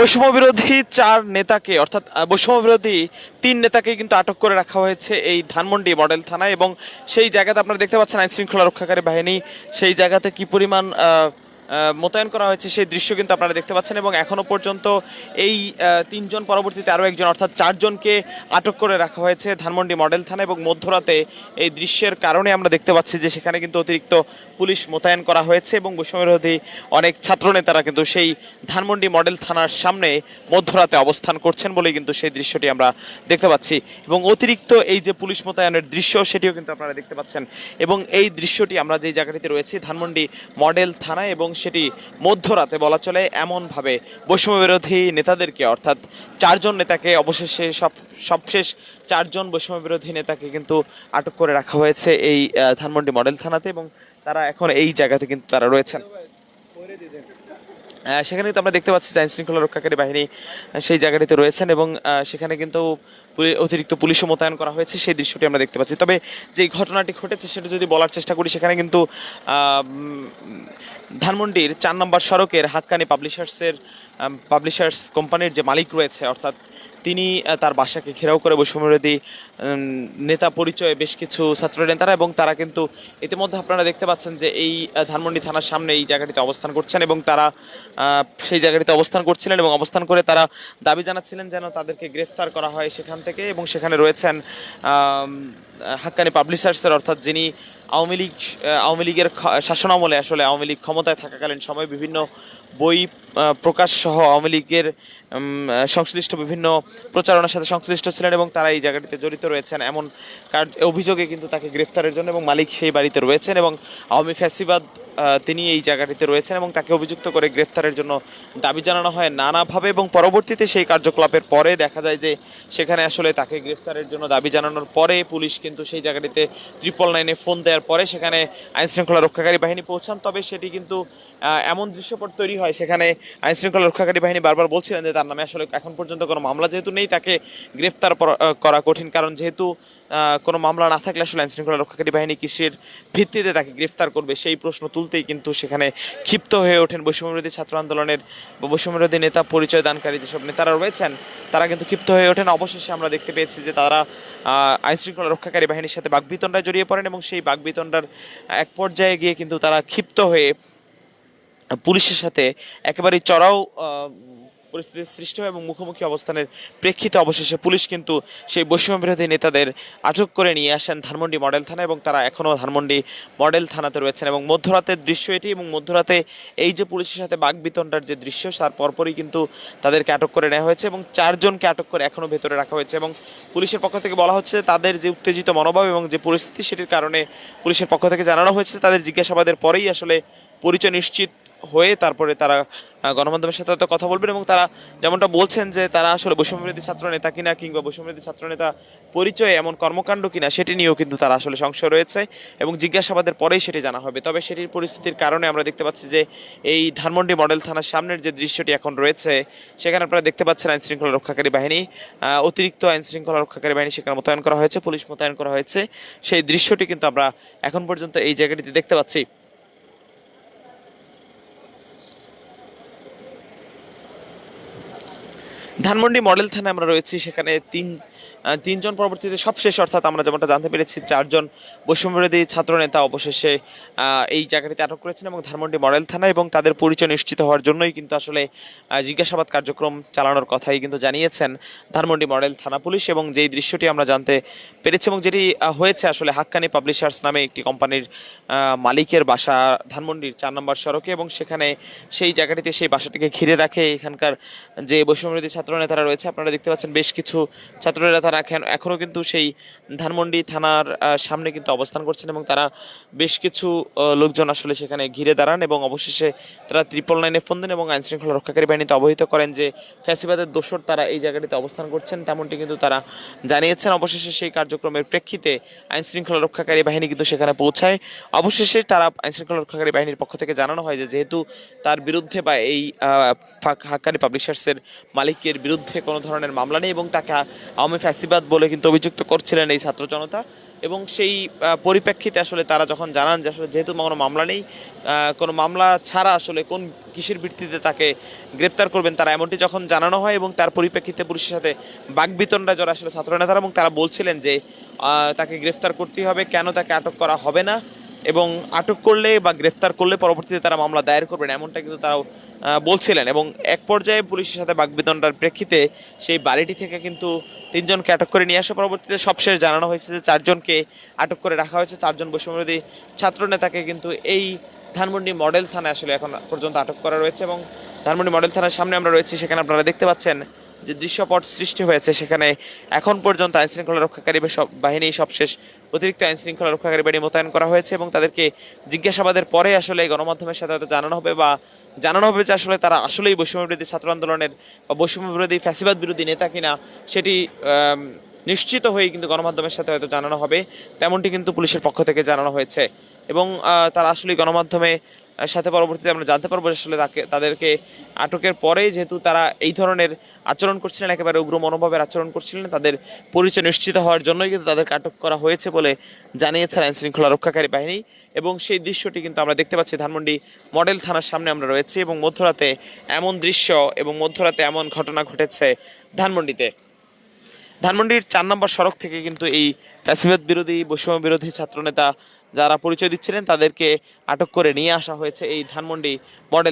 বৈষম্য বিরোধী চার নেতাকে, অর্থাৎ বৈষম্য বিরোধী তিন নেতাকে কিন্তু আটক করে রাখা হয়েছে এই ধানমন্ডি মডেল থানায় এবং সেই জায়গাতে আপনারা দেখতে পাচ্ছেন আইন শৃঙ্খলা রক্ষাকারী বাহিনী, সেই জায়গাতে কি পরিমাণ মোতায়েন করা হয়েছে সেই দৃশ্য কিন্তু আপনারা দেখতে পাচ্ছেন এবং এখনও পর্যন্ত এই তিনজন পরবর্তীতে আরও একজন, অর্থাৎ চারজনকে আটক করে রাখা হয়েছে ধানমন্ডি মডেল থানা এবং মধ্যরাতে এই দৃশ্যের কারণে আমরা দেখতে পাচ্ছি যে সেখানে কিন্তু অতিরিক্ত পুলিশ মোতায়েন করা হয়েছে এবং বৈষম্যবিরোধী অনেক ছাত্রনেতারা কিন্তু সেই ধানমন্ডি মডেল থানার সামনে মধ্যরাতে অবস্থান করছেন বলে কিন্তু সেই দৃশ্যটি আমরা দেখতে পাচ্ছি এবং অতিরিক্ত এই যে পুলিশ মোতায়েনের দৃশ্য সেটিও কিন্তু আপনারা দেখতে পাচ্ছেন এবং এই দৃশ্যটি আমরা যেই জায়গাটিতে রয়েছি, ধানমন্ডি মডেল থানা এবং সেটি মধ্যরাতে বলা চলে। এমনভাবে বৈষম্য বিরোধী নেতাদেরকে, অর্থাৎ চারজন নেতাকে, অবশেষে সব, সবশেষ চারজন বৈষম্য বিরোধী নেতাকে কিন্তু আটক করে রাখা হয়েছে এই ধানমন্ডি মডেল থানাতে এবং তারা এখন এই জায়গাতে কিন্তু তারা রয়েছেন। সেখানে কিন্তু আমরা দেখতে পাচ্ছি যে আইন শৃঙ্খলা রক্ষাকারী বাহিনী সেই জায়গাটিতে রয়েছেন এবং সেখানে কিন্তু অতিরিক্ত পুলিশও মোতায়েন করা হয়েছে, সেই দৃশ্যটি আমরা দেখতে পাচ্ছি। তবে যে ঘটনাটি ঘটেছে, সেটা যদি বলার চেষ্টা করি, সেখানে কিন্তু ধানমন্ডির চার নম্বর সড়কের হাক্কানি পাবলিশার্সের পাবলিশার্স কোম্পানির যে মালিক রয়েছে, অর্থাৎ তিনি তার বাসাকে ঘেরাও করে বৈষম্যবিরোধী নেতা পরিচয়ে বেশ কিছু ছাত্র নেতারা এবং তারা কিন্তু ইতিমধ্যে আপনারা দেখতে পাচ্ছেন যে এই ধানমন্ডি থানার সামনে এই জায়গাটিতে অবস্থান করছেন এবং তারা সেই জায়গাটিতে অবস্থান করছিলেন এবং অবস্থান করে তারা দাবি জানাচ্ছিলেন যেন তাদেরকে গ্রেফতার করা হয় সেখান থেকে। এবং সেখানে রয়েছেন হাক্কানি পাবলিশার্সের অর্থাৎ যিনি আওয়ামী লীগ, আওয়ামী লীগের শাসনামলে আসলে আওয়ামী লীগ ক্ষমতায় থাকাকালীন সময় বিভিন্ন বই প্রকাশ সহ আওয়ামী লীগের সংশ্লিষ্ট বিভিন্ন প্রচারণার সাথে সংশ্লিষ্ট ছিলেন এবং তারা এই জায়গাটিতে জড়িত রয়েছেন। এমন কার্য অভিযোগে কিন্তু তাকে গ্রেফতারের জন্য এবং মালিক সেই বাড়িতে রয়েছেন এবং আওয়ামী ফ্যাসিবাদ তিনি এই জায়গাটিতে রয়েছেন এবং তাকে অভিযুক্ত করে গ্রেফতারের জন্য দাবি জানানো হয় নানাভাবে এবং পরবর্তীতে সেই কার্যকলাপের পরে দেখা যায় যে সেখানে আসলে তাকে গ্রেফতারের জন্য দাবি জানানোর পরে পুলিশ কিন্তু সেই জায়গাটিতে ত্রিপল নাইনে ফোন দেওয়ার পরে সেখানে আইন শৃঙ্খলা রক্ষাকারী বাহিনী পৌঁছান। তবে সেটি কিন্তু এমন দৃশ্যপট তৈরি হয়, সেখানে আইন শৃঙ্খলা রক্ষাকারী বাহিনী বারবার বলছিলেন যে তার নামে আসলে এখন পর্যন্ত কোনো মামলা যেহেতু নেই, তাকে গ্রেফতার করা কঠিন। কারণ যেহেতু কোনো মামলা না থাকলে আসলে আইন শৃঙ্খলা রক্ষাকারী বাহিনী কিসের ভিত্তিতে তাকে গ্রেফতার করবে। সেই প্রশ্ন তুলতেই কিন্তু সেখানে ক্ষিপ্ত হয়ে ওঠেন বৈষম্যবিরোধী ছাত্র আন্দোলনের বৈষম্যবিরোধী নেতা, পরিচয় দানকারী যেসব নেতারা রয়েছেন, তারা কিন্তু ক্ষিপ্ত হয়ে ওঠেন। অবশেষে আমরা দেখতে পেয়েছি যে তারা আইন শৃঙ্খলা রক্ষাকারী বাহিনীর সাথে বাগবিতণ্ডায় জড়িয়ে পড়েন এবং সেই বাগবিতণ্ডার এক পর্যায়ে গিয়ে কিন্তু তারা ক্ষিপ্ত হয়ে পুলিশের সাথে একেবারেই চড়াও পরিস্থিতির সৃষ্টি হয় এবং মুখোমুখি অবস্থানের প্রেক্ষিতে অবশেষে পুলিশ কিন্তু সেই বৈষম্য বিরোধী নেতাদের আটক করে নিয়ে আসেন ধানমন্ডি মডেল থানা এবং তারা এখনও ধানমন্ডি মডেল থানাতে রয়েছেন এবং মধ্যরাতের দৃশ্য এটি এবং মধ্যরাতে এই যে পুলিশের সাথে বাগবিতণ্ডার যে দৃশ্য, তার পরপরই কিন্তু তাদেরকে আটক করে নেওয়া হয়েছে এবং চারজনকে আটক করে এখনও ভেতরে রাখা হয়েছে এবং পুলিশের পক্ষ থেকে বলা হচ্ছে তাদের যে উত্তেজিত মনোভাব এবং যে পরিস্থিতি সেটির কারণে পুলিশের পক্ষ থেকে জানানো হয়েছে। তাদের জিজ্ঞাসাবাদের পরেই আসলে পরিচয় নিশ্চিত হয়ে তারপরে তারা গণমাধ্যমের সাথে হয়তো কথা বলবেন এবং তারা যেমনটা বলছেন যে তারা আসলে বৈষম্যবিরোধী ছাত্র নেতা কিনা কিংবা বৈষম্যবিরোধী ছাত্র নেতা পরিচয়ে এমন কর্মকাণ্ড কিনা সেটি নিয়েও কিন্তু তারা আসলে সংশয় রয়েছে এবং জিজ্ঞাসাবাদের পরেই সেটি জানা হবে। তবে সেটির পরিস্থিতির কারণে আমরা দেখতে পাচ্ছি যে এই ধানমন্ডি মডেল থানার সামনের যে দৃশ্যটি এখন রয়েছে, সেখানে আপনারা দেখতে পাচ্ছেন আইন শৃঙ্খলা রক্ষাকারী বাহিনী অতিরিক্ত আইন শৃঙ্খলা রক্ষাকারী বাহিনী সেখানে মোতায়েন করা হয়েছে, পুলিশ মোতায়েন করা হয়েছে। সেই দৃশ্যটি কিন্তু আমরা এখন পর্যন্ত এই জায়গাটিতে দেখতে পাচ্ছি। ধানমন্ডি মডেল থানায় আমরা রয়েছি সেখানে তিন তিনজন পরবর্তীতে সবশেষ অর্থাৎ আমরা যেমনটা জানতে পেরেছি, চারজন বৈষম্যবিরোধী ছাত্র নেতা অবশেষে এই জায়গাটিতে আটক করেছেন এবং ধানমন্ডি মডেল থানা এবং তাদের পরিচয় নিশ্চিত হওয়ার জন্যই কিন্তু আসলে জিজ্ঞাসাবাদ কার্যক্রম চালানোর কথাই কিন্তু জানিয়েছেন ধানমন্ডি মডেল থানা পুলিশ এবং যেই দৃশ্যটি আমরা জানতে পেরেছি এবং যেটি হয়েছে আসলে হাক্কানি পাবলিশার্স নামে একটি কোম্পানির মালিকের বাসা ধানমন্ডির চার নম্বর সড়কে এবং সেখানে সেই জায়গাটিতে সেই বাসাটিকে ঘিরে রাখে এখানকার যে বৈষম্যবিরোধী ছাত্র নেতারা রয়েছে। আপনারা দেখতে পাচ্ছেন বেশ কিছু ছাত্র নেতারা এখন এখনও কিন্তু সেই ধানমন্ডি থানার সামনে কিন্তু অবস্থান করছেন এবং তারা বেশ কিছু লোকজন আসলে সেখানে ঘিরে দাঁড়ান এবং অবশেষে তারা ত্রিপল নাইনে ফোন দেন এবং আইন শৃঙ্খলা রক্ষাকারী বাহিনীতে অবহিত করেন যে ফ্যাসিবাদের দোষর তারা এই জায়গাটিতে অবস্থান করছেন। তেমনটি কিন্তু তারা জানিয়েছেন। অবশেষে সেই কার্যক্রমের প্রেক্ষিতে আইনশৃঙ্খলা রক্ষাকারী বাহিনী কিন্তু সেখানে পৌঁছায়। অবশেষে তারা আইনশৃঙ্খলা রক্ষাকারী বাহিনীর পক্ষ থেকে জানানো হয় যে যেহেতু তার বিরুদ্ধে বা এই হাক্কানি পাবলিশার্সের মালিকের বিরুদ্ধে কোনো ধরনের মামলা নেই এবং তাকে আওয়ামী ফ্যাসিবাদ বলে কিন্তু অভিযুক্ত করছিলেন এই ছাত্র জনতা। এবং সেই পরিপ্রেক্ষিতে আসলে তারা যখন জানান যে আসলে যেহেতু কোনো মামলা নেই কোনো মামলা ছাড়া আসলে কোন কিসের ভিত্তিতে তাকে গ্রেপ্তার করবেন, তারা এমনটি যখন জানানো হয় এবং তার পরিপ্রেক্ষিতে পুলিশের সাথে বাগবিতণ্ডা যারা আসলে ছাত্র নেতারা এবং তারা বলছিলেন যে তাকে গ্রেফতার করতেই হবে, কেন তাকে আটক করা হবে না। এবং আটক করলে বা গ্রেফতার করলে পরবর্তীতে তারা মামলা দায়ের করবেন এমনটা কিন্তু আহ, বলছিলেন। এবং এক পর্যায়ে পুলিশের সাথে বাগবিতণ্ডার প্রেক্ষিতে সেই বাড়িটি থেকে কিন্তু তিনজনকে আটক করে নিয়ে আসা। পরবর্তীতে সবশেষ জানানো হয়েছে যে চারজনকে আটক করে রাখা হয়েছে। চারজন বৈষম্যবিরোধী ছাত্র নেতাকে কিন্তু এই ধানমন্ডি মডেল থানায় আসলে এখন পর্যন্ত আটক করা রয়েছে এবং ধানমন্ডি মডেল থানার সামনে আমরা রয়েছি সেখানে আপনারা দেখতে পাচ্ছেন যে দৃশ্যপট সৃষ্টি হয়েছে সেখানে এখন পর্যন্ত আইন শৃঙ্খলা রক্ষাকারী বাহিনী সবশেষ অতিরিক্ত আইন শৃঙ্খলা রক্ষাকারী বাহিনী মোতায়েন করা হয়েছে এবং তাদেরকে জিজ্ঞাসাবাদের পরে আসলে গণমাধ্যমের সাথে হয়তো জানানো হবে বা জানানো হবে যে আসলে তারা আসলেই বৈষম্য বিরোধী ছাত্র আন্দোলনের বা বৈষম্য বিরোধী ফ্যাসিবাদ বিরোধী নেতা কিনা সেটি নিশ্চিত হয়ে কিন্তু গণমাধ্যমের সাথে হয়তো জানানো হবে। তেমনটি কিন্তু পুলিশের পক্ষ থেকে জানানো হয়েছে। এবং তারা আসলে গণমাধ্যমে সাথে পরবর্তীতে আমরা জানতে পারব আসলে তাকে তাদেরকে আটকের পরে যেহেতু তারা এই ধরনের আচরণ করছিলেন, একেবারে উগ্র মনোভাবের আচরণ করছিলেন, তাদের পরিচয় নিশ্চিত হওয়ার জন্যই কিন্তু তাদেরকে আটক করা হয়েছে বলে জানিয়েছেন আইন শৃঙ্খলা রক্ষাকারী বাহিনী। এবং সেই দৃশ্যটি কিন্তু আমরা দেখতে পাচ্ছি, ধানমন্ডি মডেল থানার সামনে আমরা রয়েছি এবং মধ্যরাতে এমন দৃশ্য এবং মধ্যরাতে এমন ঘটনা ঘটেছে ধানমন্ডিতে। ধানমন্ডির চার নম্বর সড়ক থেকে কিন্তু এই ফ্যাসিবাদ বিরোধী, বৈষম্য বিরোধী ছাত্রনেতা যারা পরিচয় দিচ্ছিলেন তাদেরকে আটক করে নিয়ে আসা হয়েছে এই ধানমন্ডি মডেল